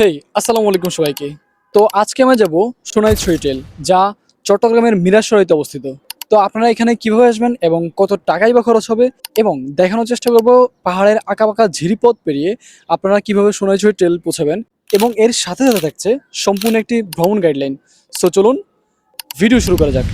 হেই, আসসালামু আলাইকুম সবাইকে। তো আজকে আমরা যাব সোনাই টেল যা চট্টগ্রামের মিরাসরাইতে অবস্থিত। তো আপনারা এখানে কীভাবে আসবেন এবং কত টাকাই বা খরচ হবে? এবং দেখানোর চেষ্টা করব পাহাড়ের আঁকাবাঁকা ঝিরিপথ পেরিয়ে আপনারা কীভাবে সোনাইছড়ি টেল পৌঁছাবেন এবং এর সাথে সাথে থাকছে সম্পূর্ণ একটি ভ্রমণ গাইডলাইন সো চলুন ভিডিও শুরু করা যাক।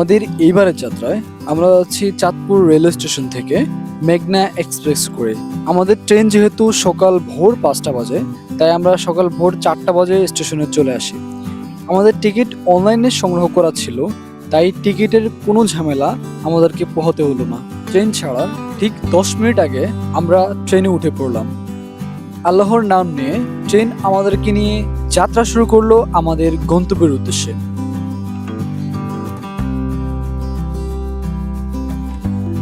আমাদের এইবারের যাত্রায় আমরা যাচ্ছি চাঁদপুর রেলওয়ে স্টেশন থেকে মেঘনা এক্সপ্রেস করে। আমাদের ট্রেন যেহেতু সকাল ভোর পাঁচটা বাজে, তাই আমরা সকাল ভোর চারটা বাজে স্টেশনে চলে আসি। আমাদের টিকিট অনলাইনে সংগ্রহ করা ছিল, তাই টিকিটের কোনো ঝামেলা আমাদেরকে পোহাতে হলো না। ট্রেন ছাড়ার ঠিক দশ মিনিট আগে আমরা ট্রেনে উঠে পড়লাম। আল্লাহর নাম নিয়ে ট্রেন আমাদেরকে নিয়ে যাত্রা শুরু করল আমাদের গন্তব্যের উদ্দেশ্যে।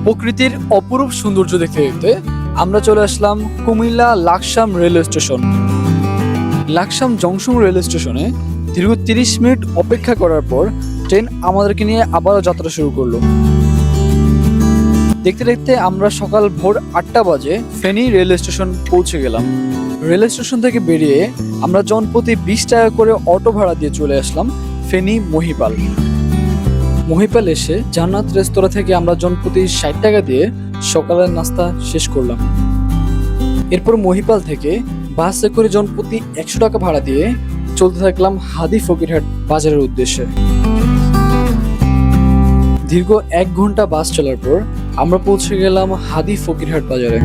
প্রকৃতির অপরূপ সৌন্দর্য দেখতে দেখতে আমরা চলে আসলাম Comilla Laksam railway station. Laksam junction railway স্টেশনে দীর্ঘ তিরিশ মিনিট অপেক্ষা করার পর ট্রেন আমাদেরকে নিয়ে আবারও যাত্রা শুরু করল। দেখতে দেখতে আমরা সকাল ভোর আটটা বাজে ফেনী রেলওয়ে স্টেশন পৌঁছে গেলাম। রেলওয়ে স্টেশন থেকে বেরিয়ে আমরা জনপ্রতি বিশ টাকা করে অটো ভাড়া দিয়ে চলে আসলাম ফেনী মহিপাল। মহিপাল এসে জান্নাত রেস্তোরাঁ থেকে আমরা জনপ্রতি ষাট টাকা দিয়ে সকালের নাস্তা শেষ করলাম। এরপর মহিপাল থেকে বাসে করে জনপ্রতি একশো টাকা ভাড়া দিয়ে চলতে থাকলাম হাদি ফকিরহাট বাজারের উদ্দেশ্যে। দীর্ঘ এক ঘণ্টা বাস চলার পর আমরা পৌঁছে গেলাম হাদি ফকিরহাট বাজারে।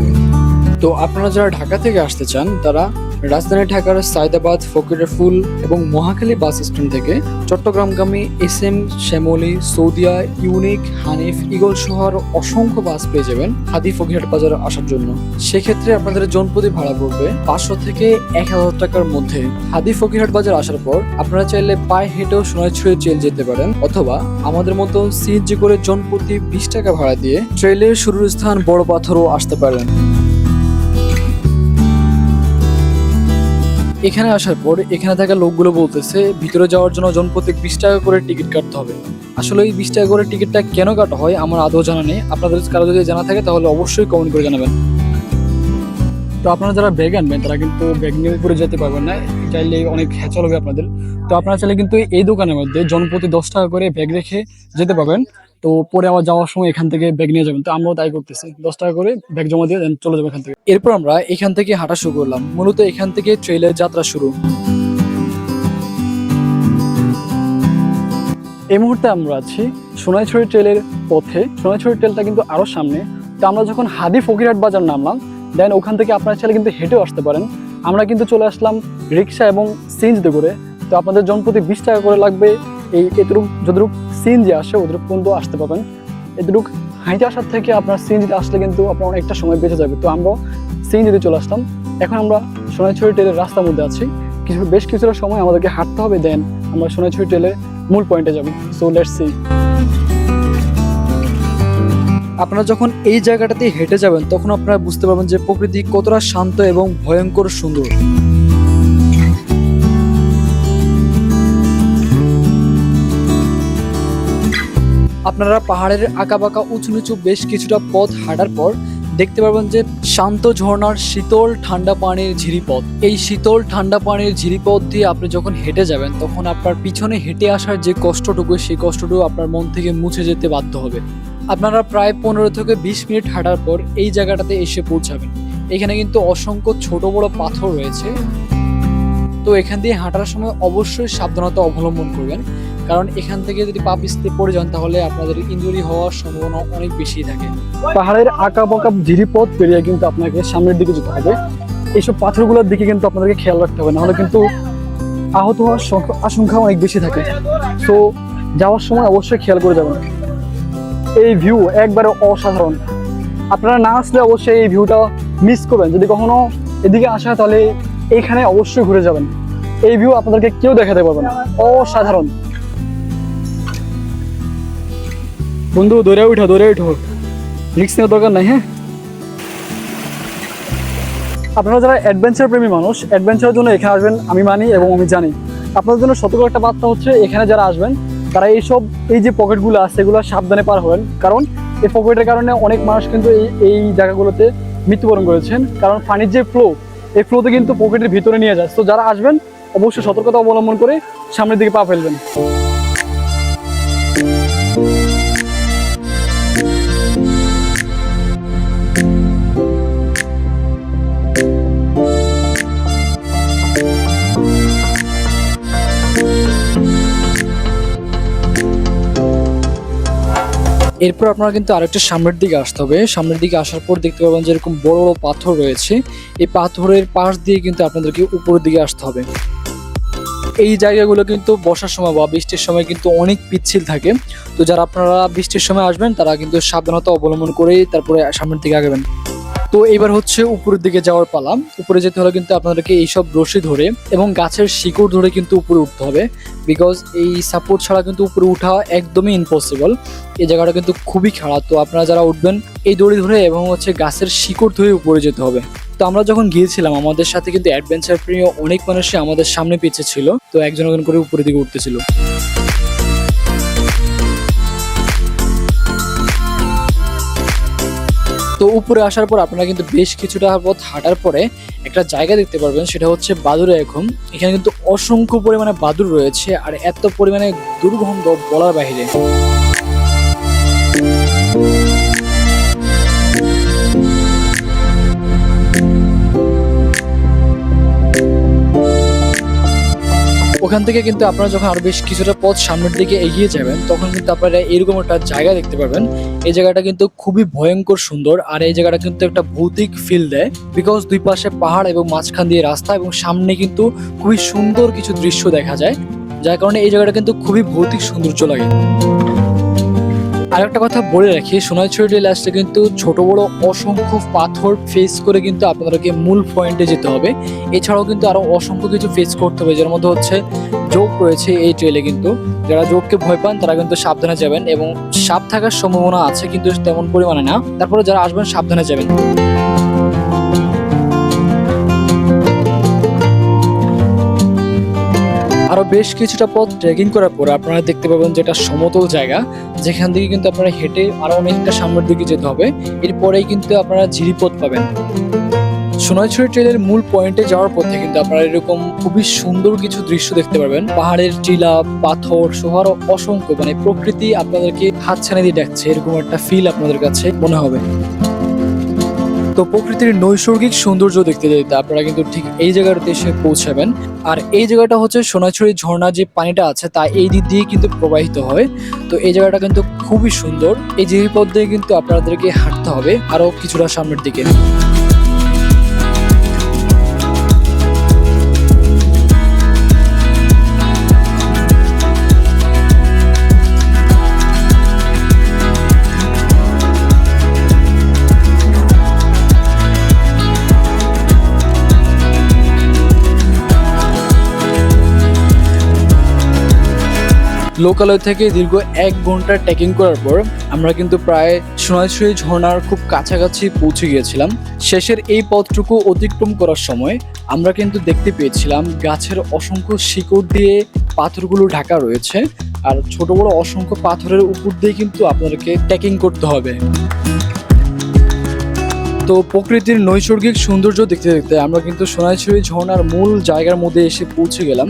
তো আপনারা যারা ঢাকা থেকে আসতে চান, তারা রাজধানী ঢাকার সায়দাবাদ ফকিরফুল এবং মহাখালী বাস স্ট্যান্ড থেকে চট্টগ্রামগামী S M Shyamoli, Saudia, Unique, Hanif Eagle শহর অসংখ্য বাস পেয়ে যাবেন হাদি ফকিরহাট বাজারে আসার জন্য। সেক্ষেত্রে আপনাদের জনপ্রতি ভাড়া পড়বে পাঁচশো থেকে এক হাজার টাকার মধ্যে। হাদি ফকিরহাট বাজার আসার পর আপনারা চাইলে পায়ে হেঁটেও সোনাইছড়ি ট্রেল যেতে পারেন অথবা আমাদের মতো সিএনজি করে জনপ্রতি বিশ টাকা ভাড়া দিয়ে ট্রেলের শুরুর স্থান বড় পাথরও আসতে পারেন। এখানে আসার পর এখানে থাকা লোকগুলো বলতেছে, ভিতরে যাওয়ার জন্য জনপ্রতি বিশ টাকা করে টিকিট কাটতে হবে। আসলে এই বিশ টাকা করে টিকিটটা কেন কাটা হয় আমার আদৌ জানা নেই। আপনাদের কারও যদি জানা থাকে, তাহলে অবশ্যই কমেন্ট করে জানাবেন। তো আপনারা যারা ব্যাগ আনবেন, তারা কিন্তু ব্যাগ নিয়ে উপরে যেতে পারবেন না। চাইলে অনেক হ্যাচল হবে আপনাদের। তো আপনারা চাইলে কিন্তু এই দোকানের মধ্যে জনপ্রতি দশ টাকা করে ব্যাগ রেখে যেতে পারবেন। তো পরে আবার যাওয়ার সময় এখান থেকে ব্যাগ নিয়ে যাবেন। তো আমরাও তাই করতেছি। দশ টাকা করে ব্যাগ জমা দিয়ে then চলে যাব এখান থেকে। এরপর আমরা এখান থেকে হাঁটা শুরু করলাম। মূলত এখান থেকে ট্রেলের যাত্রা শুরু। এই মুহূর্তে আমরা আছি সোনাইছড়ি ট্রেলের পথে। সোনাইছড়ি ট্রেলটা কিন্তু আরও সামনে। তো আমরা যখন হাদি ফকিরহাট বাজার নামলাম দেন ওখান থেকে আপনার ছেলে কিন্তু হেঁটেও আসতে পারেন। আমরা কিন্তু চলে আসলাম রিক্সা এবং সিএনজিতে করে। তো আপনাদের জনপ্রতি বিশ টাকা করে লাগবে। এই এতটুক, যতটুক সিএনজি আসে, ওদের পর্যন্ত আসতে পারবেন। এতটুক হাইটে আসার থেকে আপনার সিএনজিতে আসলে কিন্তু আপনার অনেকটা সময় বেঁচে যাবে। তো আমরা সিএনজিতে চলে আসলাম। এখন আমরা সোনাইছড়ি ট্রেলের রাস্তার মধ্যে আছি। কিছু, বেশ কিছুটা সময় আমাদেরকে হাঁটতে হবে, দেন আমরা সোনাইছড়ি ট্রেলের মূল পয়েন্টে যাব। সো লেটস সি আপনারা যখন এই জায়গাটাতে হেঁটে যাবেন, তখন আপনারা বুঝতে পারবেন যে প্রকৃতি কতটা শান্ত এবং ভয়ঙ্কর সুন্দর। আপনারা পাহাড়ের আঁকাবাঁকা উঁচু নিচু বেশ কিছুটা পথ হাঁটার পর দেখতে পারবেন যে শান্ত ঝর্ণার শীতল ঠান্ডা পানির ঝিরিপথ। এই শীতল ঠান্ডা পানির ঝিরিপথ দিয়ে আপনি যখন হেঁটে যাবেন, তখন আপনার পিছনে হেঁটে আসার যে কষ্টটুকু, সেই কষ্টটুকু আপনার মন থেকে মুছে যেতে বাধ্য হবে। আপনারা প্রায় পনেরো থেকে বিশ মিনিট হাঁটার পর এই জায়গাটাতে এসে পৌঁছাবেন। এখানে কিন্তু অসংখ্য ছোট বড় পাথর রয়েছে। তো এখান দিয়ে হাঁটার সময় অবশ্যই সাবধানতা অবলম্বন করবেন। কারণ এখান থেকে যদি পা পিছতে পড়ে যান, তাহলে আপনাদের ইঞ্জুরি হওয়ার সম্ভাবনা অনেক বেশি থাকে। পাহাড়ের আঁকা বাঁকা ঝিরিপথ পেরিয়ে কিন্তু আপনাকে সামনের দিকে যেতে হবে। এইসব পাথরগুলোর দিকে কিন্তু আপনাদেরকে খেয়াল রাখতে হবে, নাহলে কিন্তু আহত হওয়ার আশঙ্কা অনেক বেশি থাকে। তো যাওয়ার সময় অবশ্যই খেয়াল করে যাবেন। এই ভিউ একবারে অসাধারণ। আপনারা না আসলে অবশ্যই এই ভিউটা মিস করবেন। যদি কখনো এদিকে আসা তাহলে এইখানে অবশ্যই ঘুরে যাবেন। এই ভিউ আপনাদেরকে কেউ দেখাতে পারবে না। অসাধারণ। বন্ধু দৌড়ে উঠো দৌড়ে উঠো। রিক্স নেওয়ার দরকার নাই হ্যাঁ? আপনারা যারা অ্যাডভেঞ্চার প্রেমী মানুষ অ্যাডভেঞ্চারের জন্য এখানে আসবেন, আমি মানি এবং আমি জানি। আপনাদের জন্য সতর্ক একটা বার্তা হচ্ছে, এখানে যারা আসবেন, তারা এইসব, এই যে পকেটগুলো আছে, এগুলো সাবধানে পার হবেন। কারণ এই পকেটের কারণে অনেক মানুষ কিন্তু এই এই জায়গাগুলোতে মৃত্যুবরণ করেছেন। কারণ পানির যে ফ্লো এই ফ্লোতে কিন্তু পকেটের ভিতরে নিয়ে যায়। তো যারা আসবেন, অবশ্যই সতর্কতা অবলম্বন করে সামনের দিকে পা ফেলবেন। এরপর আপনারা কিন্তু আরেকটা সামনের দিকে আসতে হবে। সামনের দিকে আসার পর দেখতে পাবেন যে এরকম বড় বড় পাথর রয়েছে। এই পাথরের পাশ দিয়ে কিন্তু আপনাদেরকে উপরের দিকে আসতে হবে। এই জায়গাগুলো কিন্তু বর্ষার সময় বা বৃষ্টির সময় কিন্তু অনেক পিচ্ছিল থাকে। তো যারা আপনারা বৃষ্টির সময় আসবেন, তারা কিন্তু সাবধানতা অবলম্বন করেই তারপরে সামনের দিকে আগাবেন। তো এবার হচ্ছে উপরের দিকে যাওয়ার পালা। উপরে যেতে হলে কিন্তু আপনাদেরকে এইসব রশি ধরে এবং গাছের শিকড় ধরে কিন্তু উপরে উঠতে হবে। বিকজ এই সাপোর্ট ছাড়া কিন্তু উপরে উঠা একদমই ইম্পসিবল এই জায়গাটা কিন্তু খুবই খারাপ। তো আপনারা যারা উঠবেন, এই দড়ি ধরে এবং হচ্ছে গাছের শিকড় ধরে উপরে যেতে হবে। তো আমরা যখন গিয়েছিলাম, আমাদের সাথে কিন্তু অ্যাডভেঞ্চার প্রিয় অনেক মানুষই আমাদের সামনে পিছিয়ে ছিল। তো একজন একজন করে উপরের দিকে উঠতেছিল। উপরে আসার পর আপনারা কিন্তু বেশ কিছুটা পথ হাঁটার পরে একটা জায়গা দেখতে পারবেন, সেটা হচ্ছে বাদুরে এখন। এখানে কিন্তু অসংখ্য পরিমাণে বাদুর রয়েছে, আর এত পরিমাণে দুর্গন্ধ বলার বাইরে। ওখান থেকে কিন্তু আপনারা যখন আরও বেশ কিছুটা পথ সামনের দিকে এগিয়ে যাবেন, তখন কিন্তু আপনারা এরকম একটা জায়গা দেখতে পাবেন এই জায়গাটা কিন্তু খুবই ভয়ঙ্কর সুন্দর আর এই জায়গাটা কিন্তু একটা ভৌতিক ফিল দেয় বিকজ দুই পাশে পাহাড় এবং মাঝখান দিয়ে রাস্তা এবং সামনে কিন্তু খুবই সুন্দর কিছু দৃশ্য দেখা যায়, যার কারণে এই জায়গাটা কিন্তু খুবই ভৌতিক সৌন্দর্য লাগে। আরেকটা কথা বলে রাখি সোনাইছড়ি লাস্টে কিন্তু ছোট, বড় অসংখ্য পাথর ফেস করে কিন্তু আপনাদেরকে মূল পয়েন্টে যেতে হবে। এছাড়াও কিন্তু আরও অসংখ্য কিছু ফেস করতে হবে, যার মধ্যে হচ্ছে যোগ রয়েছে এই ট্রেলে কিন্তু। যারা যোগকে ভয় পান, তারা কিন্তু সাবধানে যাবেন এবং সাপ থাকার সম্ভাবনা আছে কিন্তু তেমন পরিমাণে না। তারপরে যারা আসবেন, সাবধানে যাবেন। বেশ কিছুটা পথ ট্রেকিং করার পর আপনারা দেখতে পাবেন যে এটা সমতল জায়গা, যেখান থেকে কিন্তু আপনারা হেঁটে আরও অনেকটা সামনের দিকে যেতে হবে। এরপরেই কিন্তু আপনারা ঝিরিপথ পাবেন। সোনাইছড়ি ট্রেলের মূল পয়েন্টে যাওয়ার পথে কিন্তু আপনারা এরকম খুবই সুন্দর কিছু দৃশ্য দেখতে পারবেন। পাহাড়ের টিলা, পাথর সোহার অসংখ্য মানে প্রকৃতি আপনাদেরকে হাত ছানে দিয়ে ডাকছে। এরকম একটা ফিল আপনাদের কাছে মনে হবে। তো প্রকৃতির নৈসর্গিক সৌন্দর্য দেখতে যেতে আপনারা কিন্তু ঠিক এই জায়গাটাতে এসে পৌঁছাবেন। আর এই জায়গাটা হচ্ছে সোনাছড়ি ঝর্ণা যে পানিটা আছে তা এই দিক দিয়ে কিন্তু প্রবাহিত হয়। তো এই জায়গাটা কিন্তু খুবই সুন্দর। এই জিনিসপথ দিয়ে কিন্তু আপনাদেরকে হাঁটতে হবে আরও কিছুটা সামনের দিকে। লোকালয় থেকে দীর্ঘ এক ঘণ্টা ট্রেকিং করার পর আমরা কিন্তু প্রায় সোনাইছড়ি ঝর্ণার খুব কাছাকাছি পৌঁছে গিয়েছিলাম। শেষের এই পথটুকু অতিক্রম করার সময় আমরা কিন্তু দেখতে পেয়েছিলাম গাছের অসংখ্য শিকড় দিয়ে পাথরগুলো ঢাকা রয়েছে আর ছোট বড় অসংখ্য পাথরের উপর দিয়ে কিন্তু আপনাদেরকে ট্রেকিং করতে হবে। তো প্রকৃতির নৈসর্গিক সৌন্দর্য দেখতে দেখতে আমরা কিন্তু সোনাইছড়ি ঝর্ণার মূল জায়গার মধ্যে এসে পৌঁছে গেলাম।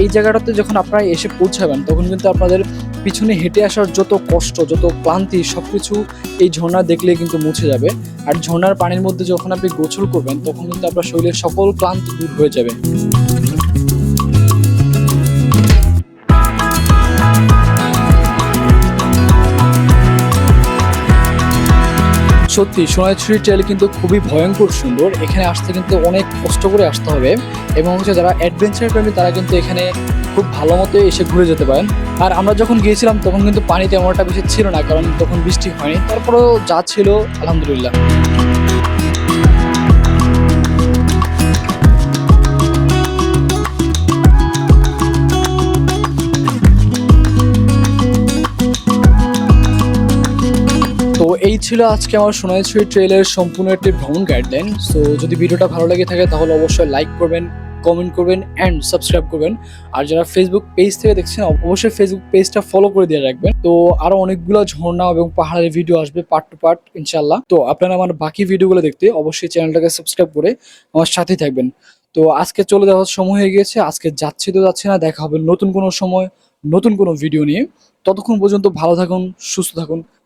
এই জায়গাটাতে যখন আপনারা এসে পৌঁছাবেন, তখন কিন্তু আপনাদের পিছনে হেঁটে আসার যত কষ্ট, যত ক্লান্তি, সবকিছু এই ঝর্ণা দেখলে কিন্তু মুছে যাবে। আর ঝর্ণার পানির মধ্যে যখন আপনি গোসল করবেন, তখন কিন্তু আপনার শরীরের সকল ক্লান্তি দূর হয়ে যাবে। সত্যি সোনাইছড়ি ট্রেল কিন্তু খুবই ভয়ঙ্কর সুন্দর। এখানে আসতে কিন্তু অনেক কষ্ট করে আসতে হবে। এবং হচ্ছে যারা অ্যাডভেঞ্চার প্রেমী, তারা কিন্তু এখানে খুব ভালো মতো এসে ঘুরে যেতে পারেন। আর আমরা যখন গিয়েছিলাম, তখন কিন্তু পানি তেমন একটা বেশি ছিল না, কারণ তখন বৃষ্টি হয়নি। তারপরেও যা ছিল, আলহামদুলিল্লাহ। এই ছিল আজকে আমার সোনাইছড়ি ট্রেলের সম্পূর্ণ একটি ভ্রমণ গাইডলাইন সো যদি ভিডিওটা ভালো লেগে থাকে, তাহলে অবশ্যই লাইক করবেন কমেন্ট করবেন অ্যান্ড সাবস্ক্রাইব করবেন। আর যারা ফেসবুক পেজ থেকে দেখছেন অবশ্যই ফেসবুক পেজটা ফলো করে দিয়ে রাখবেন। তো, আরও অনেকগুলো ঝর্ণা এবং পাহাড়ের ভিডিও আসবে পার্ট টু পার্ট ইনশাল্লাহ তো, আপনারা আমার বাকি ভিডিওগুলো দেখতে অবশ্যই চ্যানেলটাকে সাবস্ক্রাইব করে আমার সাথেই থাকবেন। তো, আজকে চলে যাওয়ার সময় হয়ে গিয়েছে। আজকে যাচ্ছি তো যাচ্ছে না, দেখা হবে নতুন কোনো সময়, নতুন কোনো ভিডিও নিয়ে। ততক্ষণ পর্যন্ত ভালো থাকুন, সুস্থ থাকুন